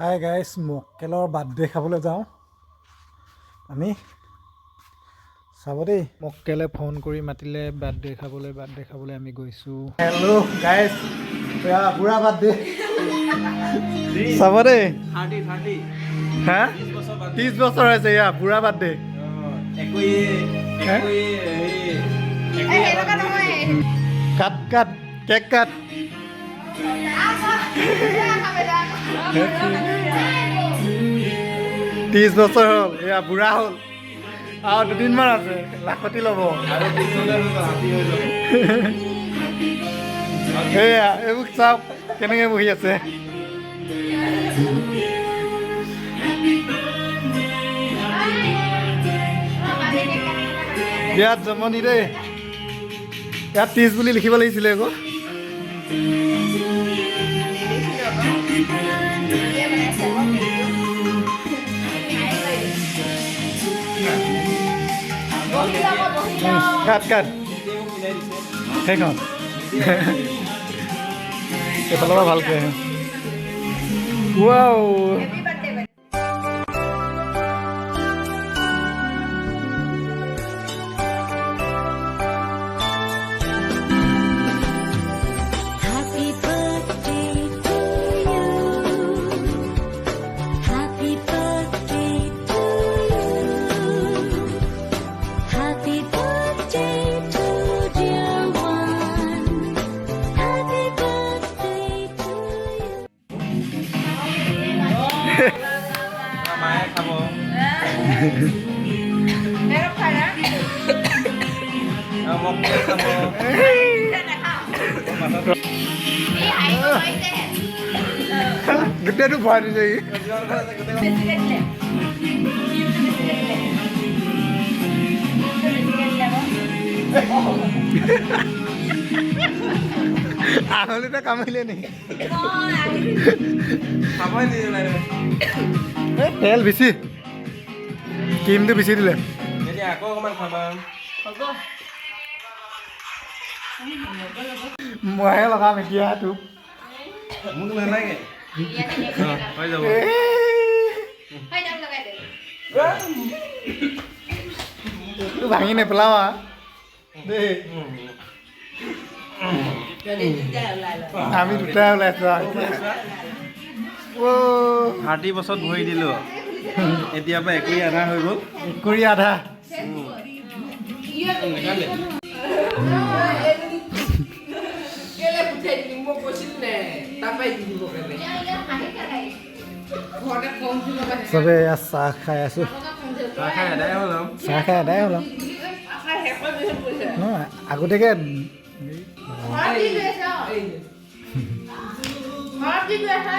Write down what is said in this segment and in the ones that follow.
Hi guys মক্কেলৰ birthday খাবলৈ যাওঁ আমি চাব দেই মক্কেলে ফোন কৰি মাতিলে বাৰ্থডে খাবলৈ বাৰ্থডে খাবলৈ আমি গৈছোঁ হেল্ল' গাইছ বুঢ়া বাৰ্থডে চাব দেই হা ত্ৰিছ বছৰ হৈছে ইয়া বুঢ়া বাৰ্থডে কাট কাট কেক কাট ত্ৰিছ বছৰ হ'ল, এয়া বুঢ়া হ'ল। আৰু দুদিনমান আছে লাখতি ল'ব। সেয়া, এইবোৰ চাওক, কেনেকৈ বহি আছে। বিয়াত জমনি দেই। ইয়াত ত্ৰিছ বুলি লিখিব লাগিছিলে আকৌ। কাট কাট সেইখন এইফালৰ পৰা ভালকৈ ৱাও Meron ka na? Amok mo sa mo. Gede tuh bahan ini. Aku lihat kamu ini. Kamu ini mana? Hotel bisi. ক্ৰীমটো বেছি দিলে মইহে লগাম এতিয়া তোক মোক নালাগে অ, হৈ যাব তোৰ ভাঙি নেপেলাও আ দেই আমি দুটাই ওলাইছো আৰু থাৰ্টি বছৰত ভৰি দিলোঁ এতিয়াৰ পৰা একোৱে আধা হৈ গ'ল। কৰি আধা। চবে এয়া চাহ খাই আছো। চাহ খাই আদায় হ'ল চাহ খাই আদাই হ'ল নহয় আগতীয়াকৈ ঘৰত কি আছে?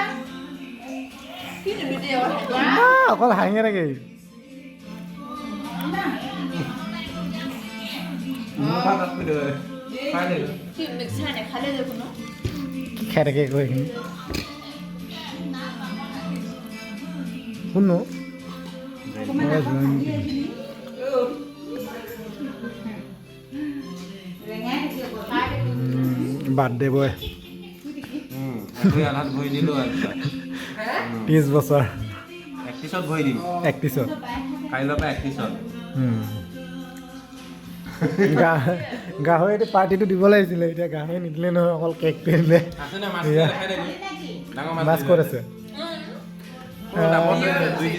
দে। খাই দিলোঁ কি মিক্সাৰ নেখালে দেখোন ন কি খাই থাকে আকৌ এইখিনি শুনো বাৰ্থডে বয় ভৰি দিলোঁ আৰু ত্ৰিছ বছৰ একত্ৰিছত ভৰি দিম একত্ৰিছত কাইলৈৰ পৰা একত্ৰিছত উম। গা- গাহৰিটো পাৰ্টিটো দিব লাগিছিলে এতিয়া গাহৰি নিদিলে নহয় অকল কেকটো দিলে মাছ ক'ত আছে? দুই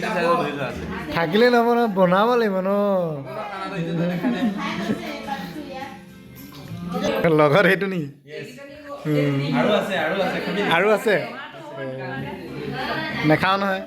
থাকিলে নহ'ব নহয় বনাব লাগিব ন। লগত সেইটো নেকি। আৰু আছে আৰু আছে আৰু আছে? নেখাওঁ নহয়।